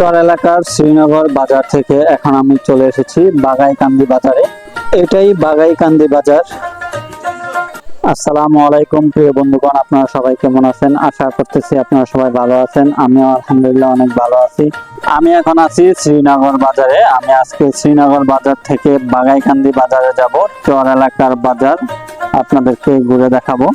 চর এলাকার শ্রীনগর বাজার থেকে এখন আমি চলে এসেছি বাগাইকান্দি বাজারে। এটাই বাগাইকান্দি বাজার। আসসালামু আলাইকুম, প্রিয় বন্ধুগণ, আপনারা সবাই কেমন আছেন? আশা করতেছি আপনারা সবাই ভালো আছেন। আমিও আলহামদুলিল্লাহ অনেক ভালো আছি। আমি এখন আছি শ্রীনগর বাজারে। আমি আজকে শ্রীনগর বাজার থেকে বাগাইকান্দি বাজারে যাব, চর এলাকার বাজার। আপনাদেরকে ঘুরে দেখাবো।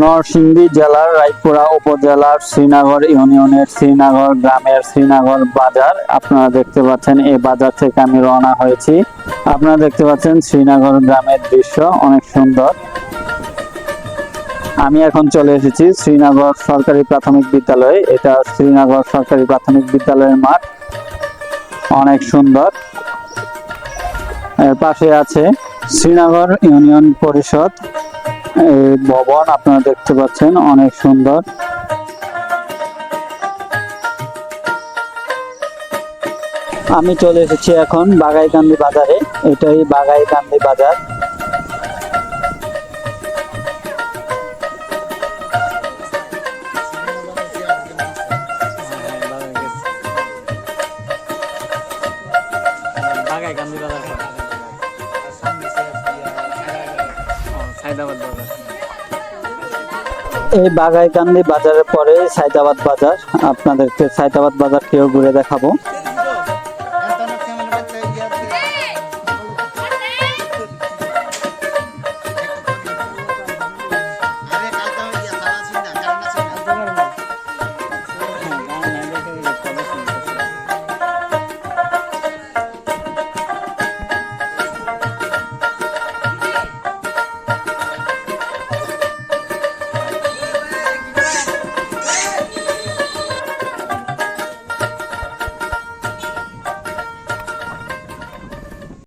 নরসিংদী জেলার, রায়পুরা উপজেলার, শ্রীনগর ইউনিয়নের, শ্রীনগর গ্রামের, শ্রীনগর বাজার। আপনারা দেখতে পাচ্ছেন, এই বাজার থেকে আমি রওনা হয়েছি। আপনারা দেখতে পাচ্ছেন, শ্রীনগর গ্রামের দৃশ্য অনেক সুন্দর। আমি এখন চলে এসেছি শ্রীনগর সরকারি প্রাথমিক বিদ্যালয়ে। এটা শ্রীনগর সরকারি প্রাথমিক বিদ্যালয়ের মাঠ। অনেক সুন্দর। এর পাশে আছে শ্রীনগর ইউনিয়ন পরিষদ। ভবন আপনারা দেখতে পাচ্ছেন, অনেক সুন্দর। আমি চলে এসেছি এখন বাগাইকান্দি বাজারে। এটাই বাগাইকান্দি বাজার। বাগাই গান্ধী বাজার বাগাইকান্দি বাজারের পরে সাইদাবাদ বাজার। আপনাদেরকে সাইদাবাদ বাজার কেউ ঘুরে দেখাবো।